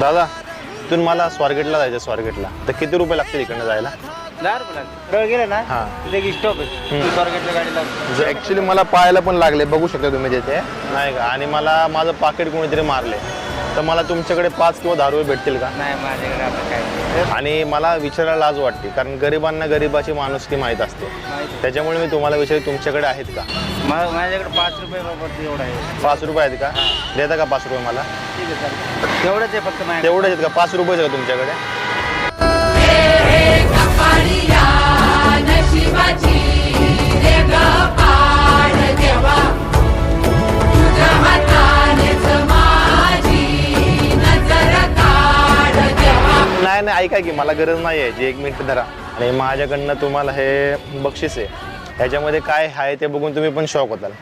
दादा तुम्ही मला स्वारगेटला जायचं स्वारगेटला. तर किती रुपये लागतील इकडनं जायला? दहा रुपये लागले. सरळ गेलं ना? हा. तिथे एक स्टॉप आहे. हम्म. स्वारगेटला गाडी लागते ऍक्च्युली मला पायाला पण लागले बघू शकता तुम्ही तिथे. नाही का? आणि मला माझं पाकिट कोणीतरी मारले. तर मला तुमच्याकडे पाच किंवा दहा रुपये भेटतील का? नाही माझ्याकडे आता काय नाही. आणि मला विचारायला लाज वाटते कारण गरिबांना गरिबाची माणुसकी माहीत असते. माहिती. त्याच्यामुळे मी तुम्हाला विचार तुमच्याकडे आहेत का? मा- माझ्याकडे पाच रुपये एवढं आहे. पाच रुपये आहेत का? देता का पाच रुपये मला? ठीक आहे तेवढंच आहे फक्त माझ्याकडे. तेवढेच आहेत का? पाच रुपयेच आहे का तुमच्याकडे? नाही नाही ऐका की मला गरज नाही आहे. जी एक मिनिट धरा. आणि माझ्याकडनं तुम्हाला हे बक्षीस आहे. ह्याच्यामध्ये काय आहे ते बघून तुम्ही पण शॉक होताल.